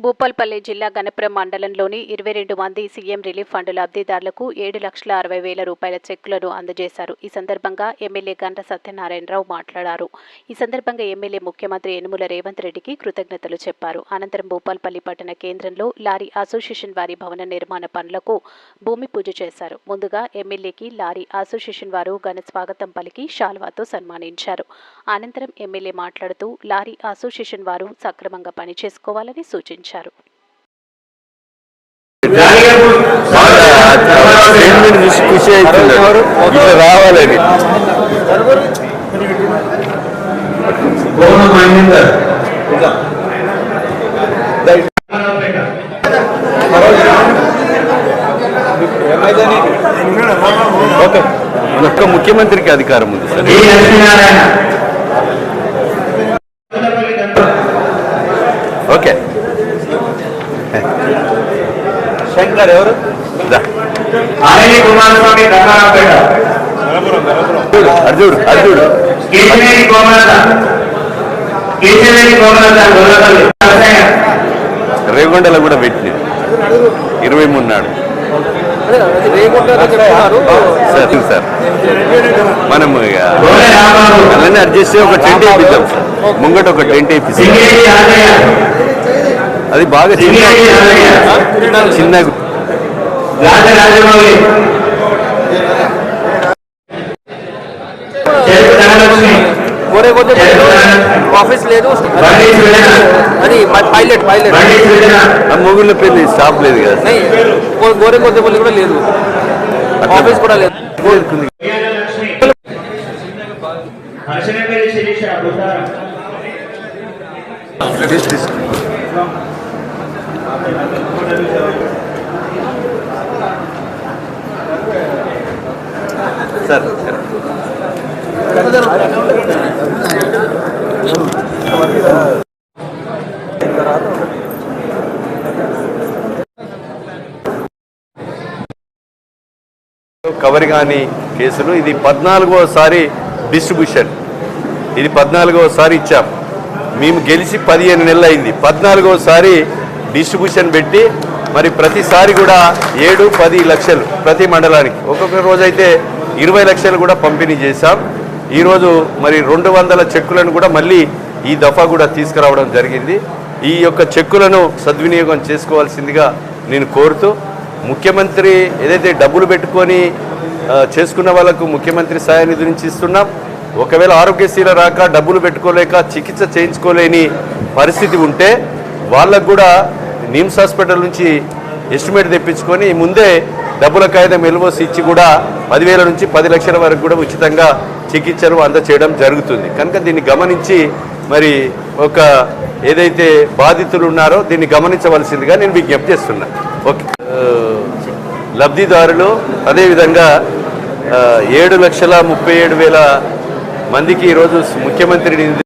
భూపాల్పల్లి జిల్లా గణపురం మండలంలోని ఇరవై రెండు మంది సీఎం రిలీఫ్ ఫండ్ లబ్ధిదారులకు ఏడు లక్షల అరవై వేల రూపాయల చెక్కులను అందజేశారు. ఈ సందర్భంగా ఎమ్మెల్యే గంట సత్యనారాయణరావు మాట్లాడారు. ఈ సందర్భంగా ఎమ్మెల్యే ముఖ్యమంత్రి యనుమల రేవంత్ రెడ్డికి కృతజ్ఞతలు చెప్పారు. అనంతరం భూపాల్పల్లి పట్టణ కేంద్రంలో లారీ అసోసియేషన్ వారి భవన నిర్మాణ పనులకు భూమి పూజ చేశారు. ముందుగా ఎమ్మెల్యేకి లారీ అసోసియేషన్ వారు ఘన స్వాగతం పలికి శాల్వాతో సన్మానించారు. అనంతరం ఎమ్మెల్యే మాట్లాడుతూ లారీ అసోసియేషన్ వారు సక్రమంగా పనిచేసుకోవాలని సూచించారు. ఇట్లా రావాలని ఒక్క ముఖ్యమంత్రికి అధికారం ఉంది సార్. శంకర్ ఎవరు? కుమారస్వామి అర్జుడు అర్జుడు గొల్లపల్లి. వ్యవసాయ రేగొండలో కూడా పెట్టింది ఇరవై మూడు నాడు. సార్ సార్ మనం ఇక అలానే అడ్జస్ట్ ఒక టెంట్ వేయిద్దాం సార్. ముంగట ఒక టెంట్ ఆదయ్య అది బాగా చిన్న చిన్న కొద్ది ఆఫీస్ లేదు. అది పైలట్ పైలట్. మొగుళ్ళ పెళ్ళి స్టాప్ లేదు కదా. గోరే కొద్దిపల్లి కూడా లేదు. ఆఫీస్ కూడా లేదు. ఉయ్యాల లక్ష్మి సార్. కవర్ కాని కేసులు. ఇది పద్నాలుగోసారి డిస్ట్రిబ్యూషన్. ఇది పద్నాలుగోసారి ఇచ్చాం. మేము గెలిచి పదిహేను నెలలు అయింది పద్నాలుగోసారి డిస్ట్రిబ్యూషన్ పెట్టి మరి ప్రతిసారి కూడా ఏడు పది లక్షలు ప్రతి మండలానికి. ఒక్కొక్క రోజైతే ఇరవై లక్షలు కూడా పంపిణీ చేశాం. ఈరోజు మరి రెండు వందల చెక్కులను కూడా మళ్ళీ ఈ దఫా కూడా తీసుకురావడం జరిగింది. ఈ యొక్క చెక్కులను సద్వినియోగం చేసుకోవాల్సిందిగా నేను కోరుతూ ముఖ్యమంత్రి ఏదైతే డబ్బులు పెట్టుకొని చేసుకున్న వాళ్ళకు ముఖ్యమంత్రి సాయ నిధి నుంచి ఇస్తున్నాం. ఒకవేళ ఆరోగ్యశ్రీల రాక డబ్బులు పెట్టుకోలేక చికిత్స చేయించుకోలేని పరిస్థితి ఉంటే వాళ్ళకు కూడా నిమ్స్ హాస్పిటల్ నుంచి ఎస్టిమేట్ తెప్పించుకొని ముందే డబ్బుల కాగితం ఎల్వోసి ఇచ్చి కూడా పదివేల నుంచి పది లక్షల వరకు కూడా ఉచితంగా చికిత్సలు అందచేయడం జరుగుతుంది. కనుక దీన్ని గమనించి మరి ఒక ఏదైతే బాధితులు ఉన్నారో దీన్ని గమనించవలసిందిగా నేను విజ్ఞప్తి చేస్తున్నా. ఓకే. లబ్ధిదారులు అదేవిధంగా ఏడు లక్షల ముప్పై ఏడు వేల మందికి ఈరోజు ముఖ్యమంత్రి నిధి